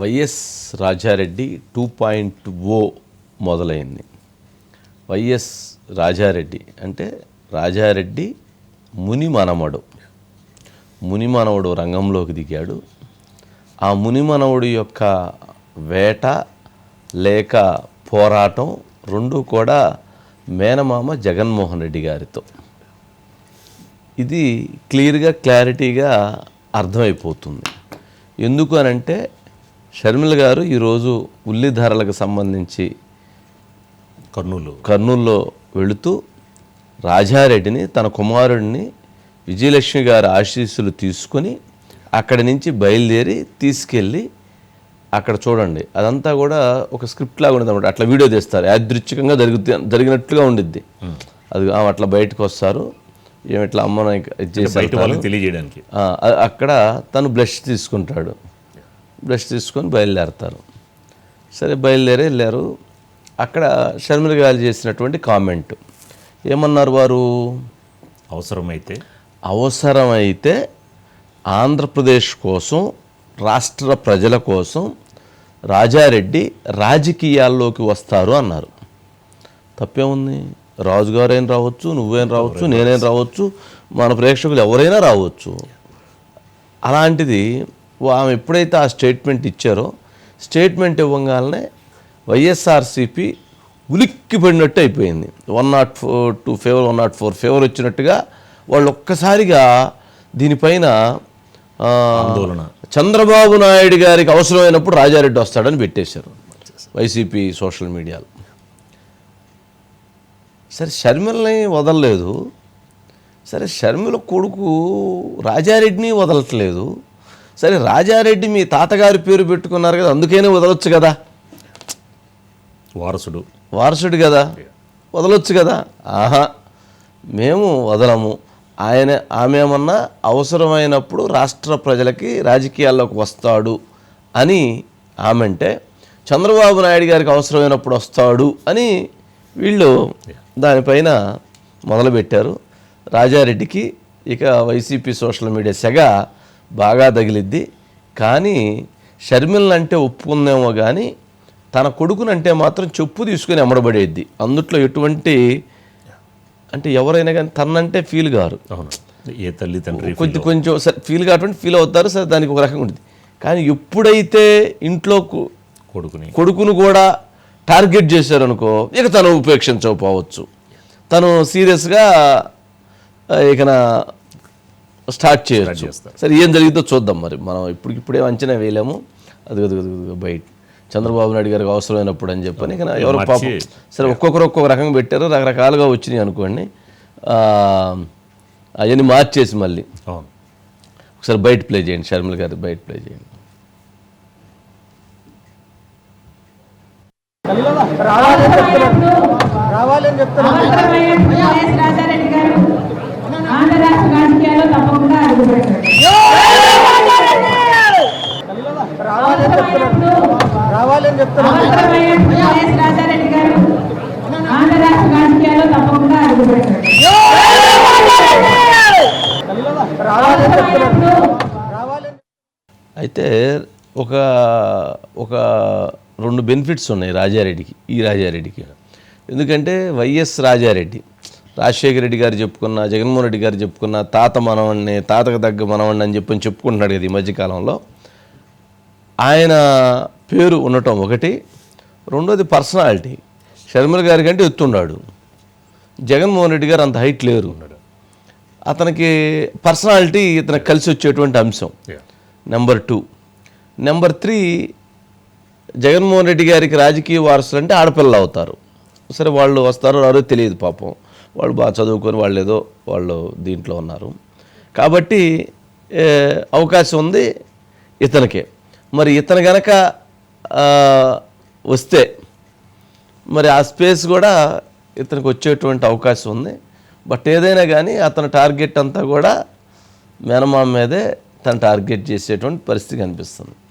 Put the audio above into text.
YS Raja Reddy two point o మొదలైంది. YS Rajareddy అంటే రాజారెడ్డి ముని మనవడు ముని మనవడు రంగంలోకి దిగాడు. ఆ ముని మనవడు యొక్క వేట లేక పోరాటం రెండు కూడా మేనమామ జగన్మోహన్ రెడ్డి గారితో. ఇది క్లియర్గా క్లారిటీగా అర్థమైపోతుంది. ఎందుకు అనంటే షర్మిల గారు ఈరోజు ఉల్లి ధరలకు సంబంధించి కర్నూలు. కర్నూల్లో వెళుతూ రాజారెడ్డిని తన కుమారుడిని విజయలక్ష్మి గారి ఆశీస్సులు తీసుకొని అక్కడి నుంచి బయలుదేరి తీసుకెళ్ళి అక్కడ చూడండి. అదంతా కూడా ఒక స్క్రిప్ట్ లాగా ఉండదు అనమాట అట్లా వీడియో తీస్తారు. యాదృచ్ఛికంగా జరుగుతు జరిగినట్లుగా ఉండిద్ది. అది అట్లా బయటకు వస్తారు. ఏమి ఇట్లా అమ్మను వాళ్ళకి తెలియజేయడానికి. అక్కడ తను బ్రష్ తీసుకుంటాడు. బ్రష్ తీసుకొని బయలుదేరతారు. సరే బయలుదేరి వెళ్ళారు. అక్కడ షర్మిల గారు చేసినటువంటి కామెంట్. ఏమన్నారు వారు? అవసరమైతే? అవసరమైతే ఆంధ్రప్రదేశ్ కోసం రాష్ట్ర ప్రజల కోసం రాజారెడ్డి రాజకీయాల్లోకి వస్తారు అన్నారు. తప్పేముంది? రాజుగారైనా రావచ్చు నువ్వేం రావచ్చు నేనేం రావచ్చు మన ప్రేక్షకులు ఎవరైనా రావచ్చు. అలాంటిది ఆమె ఎప్పుడైతే ఆ స్టేట్మెంట్ ఇచ్చారో స్టేట్మెంట్ ఇవ్వగానే వైఎస్ఆర్సీపీ ఉలిక్కి పడినట్టు అయిపోయింది. One nought four to favour one nought four favour వచ్చినట్టుగా వాళ్ళు ఒక్కసారిగా దీనిపైన చంద్రబాబు నాయుడు గారికి అవసరమైనప్పుడు రాజారెడ్డి వస్తాడని పెట్టేశారు వైసీపీ సోషల్ మీడియాలో. సరే షర్మిలని వదలలేదు. సరే షర్మిల కొడుకు రాజారెడ్డిని వదలట్లేదు. సరే రాజారెడ్డి మీ తాతగారి పేరు పెట్టుకున్నారు కదా అందుకనే వదలొచ్చు కదా? వారసుడు. వారసుడు కదా? వదలొచ్చు కదా? ఆహా మేము వదలము. ఆయన ఆమె ఏమన్నా అవసరమైనప్పుడు రాష్ట్ర ప్రజలకి రాజకీయాల్లోకి వస్తాడు అని ఆమె అంటే చంద్రబాబు నాయుడు గారికి అవసరమైనప్పుడు వస్తాడు అని వీళ్ళు దానిపైన మొదలుపెట్టారు. రాజారెడ్డికి ఇక వైసీపీ సోషల్ మీడియా సెగ బాగా తగిలిద్ది. కానీ షర్మిలనంటే ఒప్పుకుందేమో కానీ తన కొడుకునంటే మాత్రం చెప్పు తీసుకుని ఎమ్మడబడేద్ది అందుట్లో ఎటువంటి అంటే ఎవరైనా కానీ తనంటే ఫీల్ అవును. ఏ తల్లి తండ్రి కొద్ది కొంచెం సరే ఫీల్ కావటువంటి ఫీల్ అవుతారు. సరే దానికి ఒక రకంగా ఉంటుంది. కానీ ఎప్పుడైతే ఇంట్లో కొడుకుని కొడుకును కూడా టార్గెట్ చేశారనుకో ఇక తను ఉపేక్షించకపోవచ్చు. తను సీరియస్గా ఇక స్టార్ట్ చేయొచ్చు. సరే ఏం జరిగిందో చూద్దాం మరి. మనం ఇప్పుడు ఇప్పుడే అంచనా వేయలేము. అది బయట. చంద్రబాబు నాయుడు గారికి అవసరమైనప్పుడు అని చెప్పని ఇక ఎవరు పాపం. సరే ఒక్కొక్కరు ఒక్కొక్క రకంగా పెట్టారు. రకరకాలుగా వచ్చినాయి అనుకోండి. అవన్నీ మార్చేసి మళ్ళీ. ఒకసారి బయట ప్లే చేయండి. షర్మిల గారి బయట ప్లే చేయండి. రావాలని చెప్తున్నాను రావాలని చెప్తున్నాను అవసరమైనప్పుడు వైఎస్ రాజారెడ్డి గారు ఆంధ్ర రాష్ట్ర రాజకీయాల్లో తప్పకుండా అడుగుపెట్టారు రావాలని చెప్తున్నాను రావాలని చెప్తున్నాను అవసరమైనప్పుడు వైఎస్ రాజారెడ్డి గారు ఆంధ్ర రాష్ట్ర రాజకీయాల్లో తప్పకుండా అడుగుపెట్టారు రావాలని చెప్తున్నాను రావాలని అయితే ఒక ఒక రెండు బెనిఫిట్స్ ఉన్నాయి రాజారెడ్డికి ఈ రాజారెడ్డికి ఎందుకంటే వైఎస్ రాజారెడ్డి రాజశేఖర రెడ్డి గారు చెప్పుకున్న జగన్మోహన్ రెడ్డి గారు చెప్పుకున్న తాత మనవణ్ణి తాతకు తగ్గ మనవణ్ణి అని చెప్పని చెప్పుకుంటున్నాడు కదా ఈ మధ్యకాలంలో ఆయన పేరు ఉండటం ఒకటి. రెండోది పర్సనాలిటీ. షర్మిల గారి కంటే ఎత్తున్నాడు జగన్మోహన్ రెడ్డి గారు అంత హైట్ లేరు అతనికి పర్సనాలిటీ ఇతనికి కలిసి వచ్చేటువంటి అంశం. Number two number three Jaganmohan Reddy గారికి రాజకీయ వారసులు అంటే ఆడపిల్లలు అవుతారు. సరే వాళ్ళు వస్తారో రారో తెలియదు పాపం. వాళ్ళు బాగా చదువుకొని వాళ్ళు ఏదో వాళ్ళు దీంట్లో ఉన్నారు. కాబట్టి అవకాశం ఉంది ఇతనికే. మరి ఇతను గనక వస్తే మరి ఆ స్పేస్ కూడా ఇతనికి వచ్చేటువంటి అవకాశం ఉంది. బట్ ఏదైనా కానీ అతని టార్గెట్ అంతా కూడా మేనమామ మీదే తను టార్గెట్ చేసేటువంటి పరిస్థితి కనిపిస్తుంది.